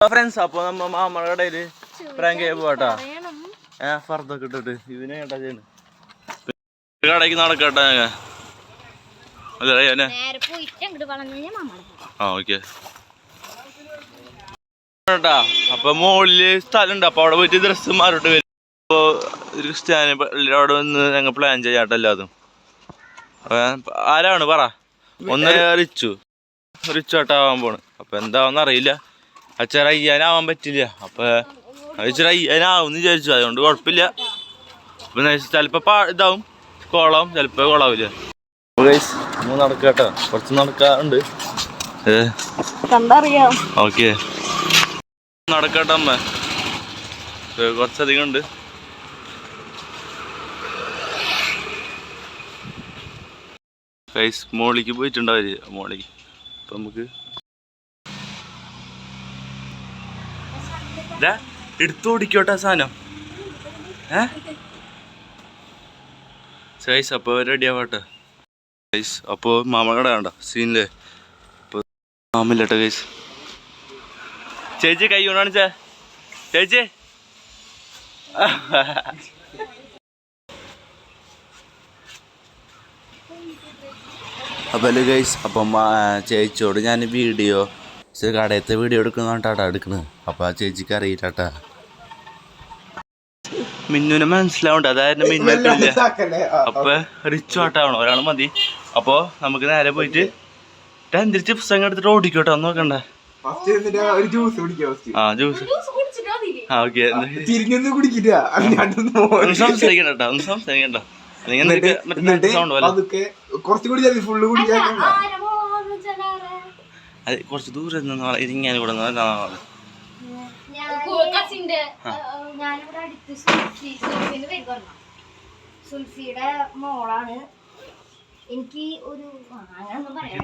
Friends അപ്പൊ നമ്മ മാമയുടെ കടയിൽ പ്രാങ്ക് ചെയ്യാൻ പോവാട്ടാ. ഏ ഫർദൊക്കെ ഇട്ടിട്ട്. ഇതിനെ കേട്ടാ ചെയ്യുന്നു കടയ്ക്ക് നടക്കട്ടെ ഞങ്ങ. അതെ ഞാൻ നേരെ പോയിട്ട് അങ്ങോട്ട് വളഞ്ഞു കഴിഞ്ഞാൽ മാമാടെ പോകും ആ ഓക്കെ. ട്ടാ അപ്പൊ മുകളിൽ സ്ഥലമുണ്ട് അപ്പൊ അവിടെ പോയിട്ട് ഡ്രസ്സ് മാറിട്ട് വരും. അപ്പൊ ക്രിസ്ത്യാനി അവിടെ വന്ന് ഞങ്ങൾ പ്ലാൻ ചെയ്യാട്ടല്ലോ അതും അപ്പൊ ആരാണ്? പറ. ഒന്ന് റിച്ചു. റിച്ചു ആട്ടാവാൻ പോണ്. അപ്പൊ എന്താവെന്ന് അറിയില്ല. അച്ഛൻ അയ്യാനാവാൻ പറ്റില്ല. അപ്പൊ അച്ഛൻ അയ്യാനാവും വിചാരിച്ചു. അതുകൊണ്ട് കുഴപ്പമില്ല. അപ്പൊ ചിലപ്പോ പാ- ഇതാവും. കോളാവും. ചിലപ്പോ കോളാവില്ല. നടക്കട്ടോ. കുറച്ച് നടക്കാറുണ്ട് ഓക്കെ. നടക്കട്ടെ അമ്മ. കുറച്ചധികം ഉണ്ട്. ഗൈസ് മോളിക്ക് പോയിട്ടുണ്ടാവില്ല മോളിക്ക് അപ്പൊ നമുക്ക് എടുത്ത് ഓടിക്കോട്ടെ സാധനം. ഗൈസ് അപ്പോൾ റെഡി ആവട്ടെ. സൈസ് അപ്പോൾ മാമകട വേണ്ട സീനിൽ അപ്പോൾ മാമില്ലട്ടെ ഗൈസ് ചേച്ചി കൈ കൊണ്ടാണ് ചേച്ചി. അപ്പോൾ ഗൈസ് അപ്പം ചേച്ചിയോട് ഞാൻ വീഡിയോ കടയത്തെ വീഡിയോ എടുക്കുന്നതാട്ടാ എടുക്കുന്നത് അപ്പോൾ ആ ചേച്ചിക്ക് അറിയില്ലാട്ടാ. മിന്നുനെ മനസ്സിലാവണ്ട. അതായത് മിന്നു അപ്പൊ റിച്ച് ആട്ടാവണം. ഒരാൾ മതി. അപ്പൊ നമുക്ക് നേരെ പോയിട്ട് എന്തിരിച്ച് പുസ്തകം എടുത്തിട്ട് ഓടിക്കോട്ടെ. ഒന്ന് നോക്കണ്ട. ആ ജ്യൂസ് ആ ഓക്കെ സംസാരിക്കണ്ട കേട്ടോ ഒന്ന് സംസാരിക്കണ്ട. അതൊക്കെ കുറച്ച് കുടിച്ചാൽ ഫുള്ള് കുടിക്കാൻ അത് കുറച്ച് ദൂരെ നിന്ന് ഇരിങ്ങാൻ കൂടെ മോളാണ്. എനിക്ക് ഒരു അങ്ങനൊന്നും പറയാം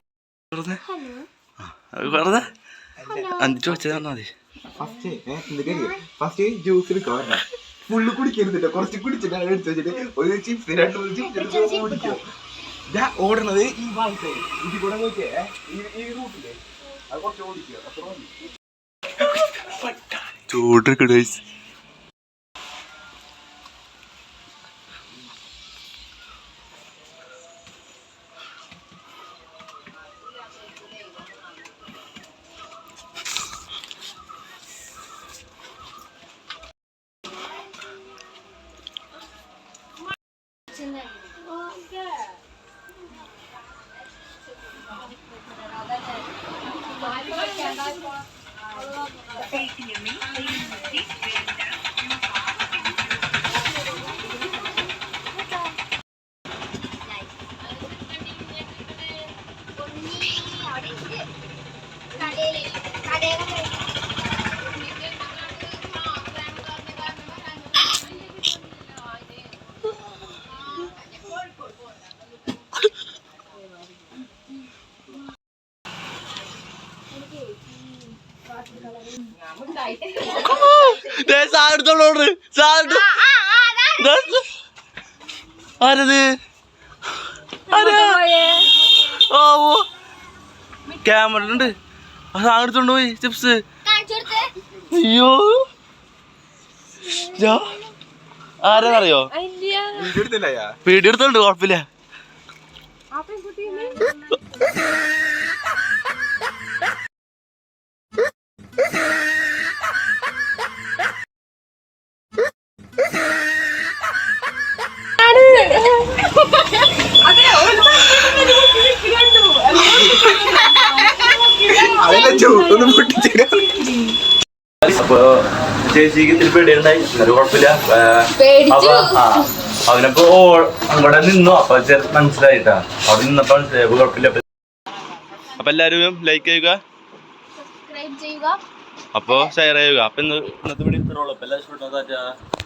വെറുതെ? അഞ്ച് ഫസ്റ്റ് ജ്യൂസ് എടുക്കാം ഫുള്ള് കുടിക്കരുതില്ല കുറച്ച് കുടിച്ചിട്ട് അത് എടുത്ത് വെച്ചിട്ട് ഒരു ചിപ്സ് രണ്ട് മൂന്ന് ചിപ്സ് കുടിക്കും. ഞാൻ ഓടണത് ഈ ഭാഗത്ത്. ഇതിൽ കൂടെ നോക്കിയേ. ഈ ഈ റൂട്ടില്ലേ അത് കുറച്ച് ഓടിക്കുക അത്ര മതി ചൂടൊക്കെ സാധനത്തോട് സാധനം ആരത്? ആരാ? ഓ. ക്യാമറ ഉണ്ട് ആ സാധനം എടുത്തോണ്ട് പോയി ചിപ്സ് അയ്യോ. ഞാ ആരാന്നറിയോ? വീഡിയോ എടുത്തോണ്ട് കുഴപ്പമില്ല. ജ്യൂസ് ഒന്നും പൊട്ടിച്ചില്ല അപ്പൊ ചേച്ചിക്ക് ഇത്തിരി പേടിയുണ്ടായി. ഒരു കുഴപ്പമില്ല. അപ്പൊ ആ അവനപ്പോ ഓ അവിടെ നിന്നു. അപ്പൊ മനസ്സിലായിട്ടാ. അവിടെ നിന്നപ്പോ മനസ്സിലായി. കുഴപ്പമില്ല. അപ്പൊ- എല്ലാരും ലൈക്ക് ചെയ്യുക. സബ്സ്ക്രൈബ് ചെയ്യുക. അപ്പൊ ഷെയർ ചെയ്യുക. അപ്പൊ ഇന്ന് ഇന്നത്തെ വീഡിയോ ഇത്രയുള്ളൂ അപ്പൊ എല്ലാവരും.